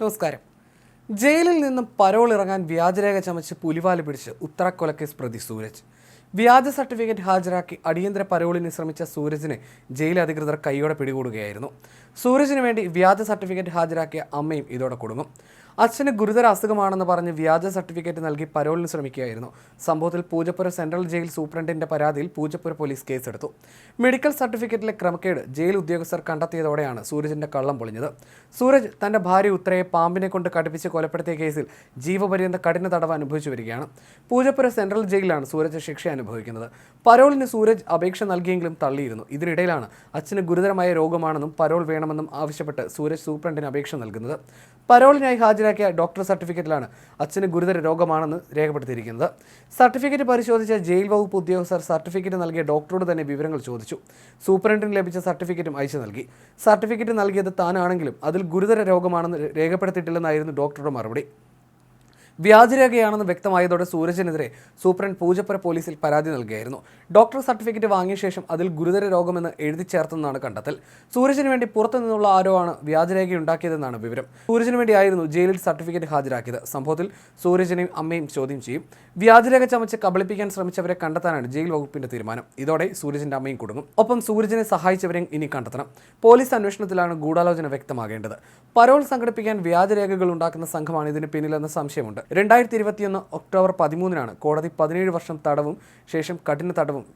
നമസ്കാരം. ജയിലിൽ നിന്നും പരോൾ ഇറങ്ങാൻ വ്യാജരേഖ ചമച്ച് പുലിവാൽ പിടിച്ച് ഉത്തരക്കൊലക്കേസ് പ്രതി സൂരജ്. വ്യാജ സർട്ടിഫിക്കറ്റ് ഹാജരാക്കി അടിയന്തര പരോളിന് ശ്രമിച്ച സൂരജിനെ ജയിൽ അധികൃതർ കൈയോടെ പിടികൂടുകയായിരുന്നു. സൂരജിന് വേണ്ടി വ്യാജ സർട്ടിഫിക്കറ്റ് ഹാജരാക്കിയ അമ്മയും ഇതോടെ കുടുങ്ങും. അച്ഛന് ഗുരുതര അസുഖമാണെന്ന് പറഞ്ഞ് വ്യാജ സർട്ടിഫിക്കറ്റ് നൽകി പരോളിന് ശ്രമിക്കുകയായിരുന്നു. സംഭവത്തിൽ പൂജപ്പുര സെൻട്രൽ ജയിൽ സൂപ്രണ്ടിന്റെ പരാതിയിൽ പൂജപ്പുര പോലീസ് കേസെടുത്തു. മെഡിക്കൽ സർട്ടിഫിക്കറ്റിലെ ക്രമക്കേട് ജയിൽ ഉദ്യോഗസ്ഥർ കണ്ടെത്തിയതോടെയാണ് സൂരജിന്റെ കള്ളം പൊളിഞ്ഞത്. സൂരജ് തന്റെ ഭാര്യ ഉത്തരയെ പാമ്പിനെ കൊണ്ട് കടുപ്പിച്ച് കൊലപ്പെടുത്തിയ കേസിൽ ജീവപര്യന്ത കഠിന തടവ് അനുഭവിച്ചു വരികയാണ്. പൂജപ്പുര സെൻട്രൽ ജയിലിലാണ് സൂരജ് ശിക്ഷ അനുഭവിക്കുന്നത്. പരോളിന് സൂരജ് അപേക്ഷ നൽകിയെങ്കിലും തള്ളിയിരുന്നു. ഇതിനിടയിലാണ് അച്ഛന് ഗുരുതരമായ രോഗമാണെന്നും പരോൾ വേണമെന്നും ആവശ്യപ്പെട്ട് സൂരജ് സൂപ്രണ്ടിന് അപേക്ഷ നൽകുന്നത്. പരോളിനായി ഹാജരാക്കിയ ഡോക്ടർ സർട്ടിഫിക്കറ്റിലാണ് അച്ഛന് ഗുരുതര രോഗമാണെന്ന് രേഖപ്പെടുത്തിയിരിക്കുന്നത്. സർട്ടിഫിക്കറ്റ് പരിശോധിച്ച ജയിൽ വകുപ്പ് ഉദ്യോഗസ്ഥർ സർട്ടിഫിക്കറ്റ് നൽകിയ ഡോക്ടറോട് തന്നെ വിവരങ്ങൾ ചോദിച്ചു. സൂപ്രണ്ടിന് ലഭിച്ച സർട്ടിഫിക്കറ്റും അയച്ചു നൽകി. സർട്ടിഫിക്കറ്റ് നൽകിയത് താനാണെങ്കിലും അതിൽ ഗുരുതര രോഗമാണെന്ന് രേഖപ്പെടുത്തിയിട്ടില്ലെന്നായിരുന്നു ഡോക്ടറുടെ മറുപടി. വ്യാജരേഖയാണെന്ന് വ്യക്തമായതോടെ സൂരജിനെതിരെ സൂപ്രണ്ട് പൂജപ്പുര പോലീസിൽ പരാതി നൽകിയായിരുന്നു. ഡോക്ടർ സർട്ടിഫിക്കറ്റ് വാങ്ങിയ ശേഷം അതിൽ ഗുരുതര രോഗമെന്ന് എഴുതി ചേർത്തെന്നാണ് കണ്ടെത്തൽ. സൂരജിന് വേണ്ടി പുറത്തു നിന്നുള്ള ആരോ ആണ് വ്യാജരേഖയുണ്ടാക്കിയതെന്നാണ് വിവരം. സൂരജിന് വേണ്ടിയായിരുന്നു ജയിലിൽ സർട്ടിഫിക്കറ്റ് ഹാജരാക്കിയത്. സംഭവത്തിൽ സൂരജിനെയും അമ്മയും ചോദ്യം ചെയ്യും. വ്യാജരേഖ ചമച്ച് കബളിപ്പിക്കാൻ ശ്രമിച്ചവരെ കണ്ടെത്താനാണ് ജയിൽ വകുപ്പിന്റെ തീരുമാനം. ഇതോടെ സൂരജിന്റെ അമ്മയും കുടുങ്ങും. ഒപ്പം സൂരജിനെ സഹായിച്ചവരെയും ഇനി കണ്ടെത്തണം. പോലീസ് അന്വേഷണത്തിലാണ് ഗൂഢാലോചന വ്യക്തമാകേണ്ടത്. പരോൾ സംഘടിപ്പിക്കാൻ വ്യാജരേഖകൾ ഉണ്ടാക്കുന്ന സംഘമാണ് ഇതിന് പിന്നിലെന്ന സംശയമുണ്ട്. രണ്ടായിരത്തി ഇരുപത്തിയൊന്ന് ഒക്ടോബർ പതിമൂന്നിനാണ് കോടതി പതിനേഴ് വർഷം തടവും ശേഷം കഠിന തടവും